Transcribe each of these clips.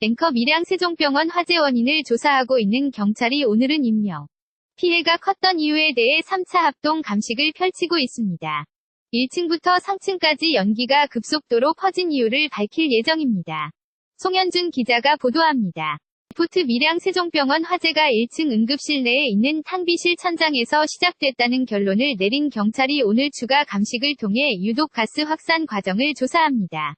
앵커 밀양 세종병원 화재 원인을 조사하고 있는 경찰이 오늘은 임명. 피해가 컸던 이유에 대해 3차 합동 감식을 펼치고 있습니다. 1층부터 상층까지 연기가 급속도로 퍼진 이유를 밝힐 예정입니다. 송현준 기자가 보도합니다. 포트 밀양 세종병원 화재가 1층 응급실 내에 있는 탕비실 천장에서 시작됐다는 결론을 내린 경찰이 오늘 추가 감식을 통해 유독 가스 확산 과정을 조사합니다.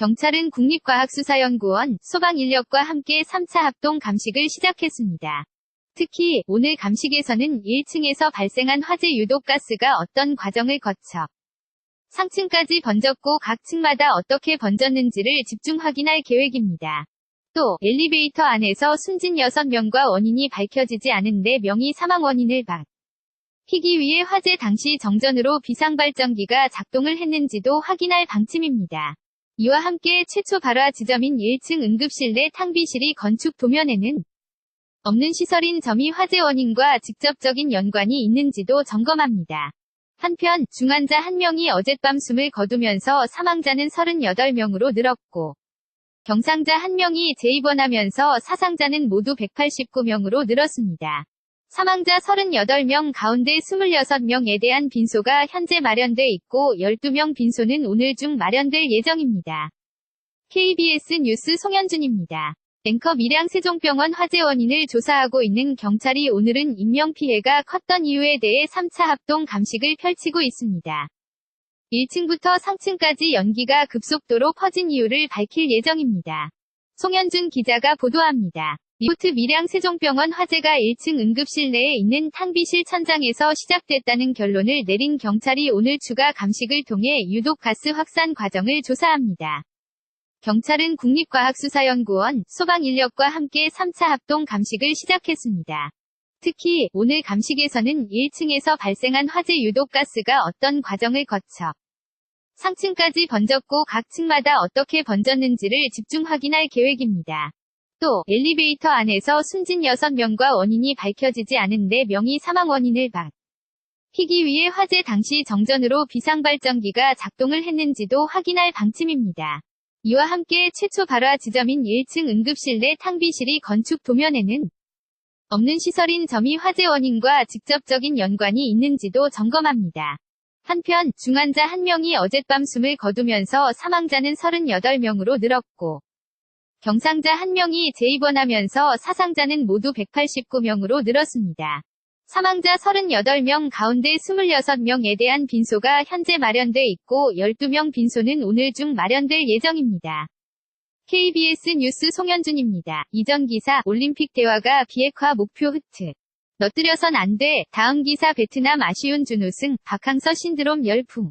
경찰은 국립과학수사연구원, 소방인력과 함께 3차 합동 감식을 시작했습니다. 특히 오늘 감식에서는 1층에서 발생한 화재 유독 가스가 어떤 과정을 거쳐 상층까지 번졌고 각 층마다 어떻게 번졌는지를 집중 확인할 계획입니다. 또 엘리베이터 안에서 숨진 6명과 원인이 밝혀지지 않은 4명이 사망 원인을 밝히기 위해 화재 당시 정전으로 비상발전기가 작동을 했는지도 확인할 방침입니다. 이와 함께 최초 발화 지점인 1층 응급실 내 탕비실이 건축 도면에는 없는 시설인 점이 화재 원인과 직접적인 연관이 있는지도 점검합니다. 한편 중환자 1명이 어젯밤 숨을 거두면서 사망자는 38명으로 늘었고 경상자 1명이 재입원하면서 사상자는 모두 189명으로 늘었습니다. 사망자 38명 가운데 26명에 대한 빈소가 현재 마련돼 있고 12명 빈소는 오늘 중 마련될 예정입니다. KBS 뉴스 송현준입니다. 앵커 밀양 세종병원 화재 원인을 조사하고 있는 경찰이 오늘은 인명피해가 컸던 이유에 대해 3차 합동 감식을 펼치고 있습니다. 1층부터 상층까지 연기가 급속도로 퍼진 이유를 밝힐 예정입니다. 송현준 기자가 보도합니다. 리포트 밀양 세종병원 화재가 1층 응급실 내에 있는 탕비실 천장에서 시작됐다는 결론을 내린 경찰이 오늘 추가 감식을 통해 유독 가스 확산 과정을 조사합니다. 경찰은 국립과학수사연구원, 소방인력과 함께 3차 합동 감식을 시작했습니다. 특히 오늘 감식에서는 1층에서 발생한 화재 유독 가스가 어떤 과정을 거쳐 상층까지 번졌고 각 층마다 어떻게 번졌는지를 집중 확인할 계획입니다. 또 엘리베이터 안에서 숨진 6명과 원인이 밝혀지지 않은 4명이 사망 원인을 밝히기 위해 화재 당시 정전으로 비상발전기가 작동을 했는지도 확인할 방침입니다. 이와 함께 최초 발화 지점인 1층 응급실 내 탕비실이 건축 도면에는 없는 시설인 점이 화재 원인과 직접적인 연관이 있는지도 점검합니다. 한편 중환자 1명이 어젯밤 숨을 거두면서 사망자는 38명으로 늘었고 경상자 1명이 재입원하면서 사상자는 모두 189명으로 늘었습니다. 사망자 38명 가운데 26명에 대한 빈소가 현재 마련돼 있고 12명 빈소는 오늘 중 마련될 예정입니다. KBS 뉴스 송현준입니다. 이전 기사 올림픽 대화가 비핵화 목표 흐트. 너뜨려선 안 돼. 다음 기사 베트남 아쉬운 준우승 박항서 신드롬 열풍.